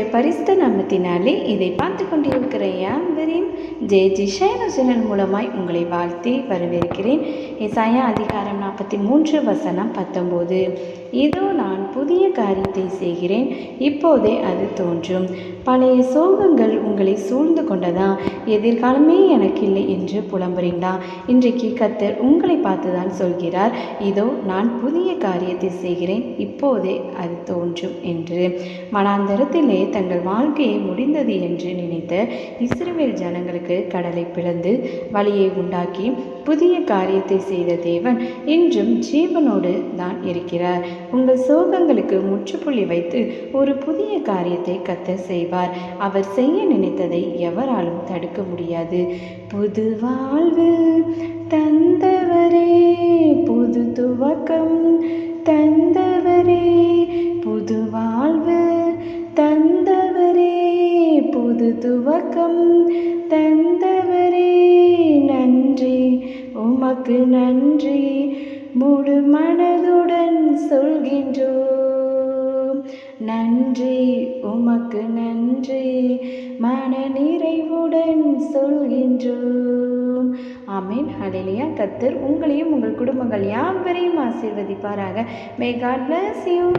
பரிசுத்த நாமத்தினாலே இதை பார்த்து கொண்டிருக்கிற யாவரையும் ஜெய ஜி சேனல் மூலமாய் உங்களை வாழ்த்தி வரவேற்கிறேன். இசாயா அதிகாரம் நாற்பத்தி மூன்று வசனம் பத்தொம்போது இதோ நான் புதிய காரியத்தை செய்கிறேன். இப்போதே அது தோன்றும். பழைய சோகங்கள் உங்களை சூழ்ந்து கொண்டதா? எதிர்காலமே எனக்கு இல்லை என்று புலம்புறீங்களா? இன்றைக்கு கத்தர் உங்களை பார்த்து தான் சொல்கிறார். இதோ நான் புதிய காரியத்தை செய்கிறேன். இப்போதே அது தோன்றும் என்று. மனாந்தரத்திலே தங்கள் வாழ்க்கையை முடிந்தது என்று நினைத்த இஸ்ரவேல் ஜனங்களுக்கு கடலை பிளந்து வழியை உண்டாக்கி புதிய காரியத்தை செய்த தேவன் இன்றும் ஜீவனோடு தான் இருக்கிறார். உங்கள் சோகங்களுக்கு முற்றுப்புள்ளி வைத்து ஒரு புதிய காரியத்தை கத்த செய்வார். அவர் செய்ய நினைத்ததை எவராலும் தடுக்க முடியாது. புது வாழ்வு தந்தவர் உறக்கம் தந்தவரே நன்றி. உமக்கு நன்றி. முழு மனதுடன் சொல்கின்றோம். நன்றி. உமக்கு நன்றி. மன நிறைவுடன் சொல்கின்றோம். ஆமீன். ஹalleluya. கத்தர் உங்களையும் உங்கள் குடும்பங்கள் யாவரையும் ஆசீர்வதிப்பாராக. May God bless you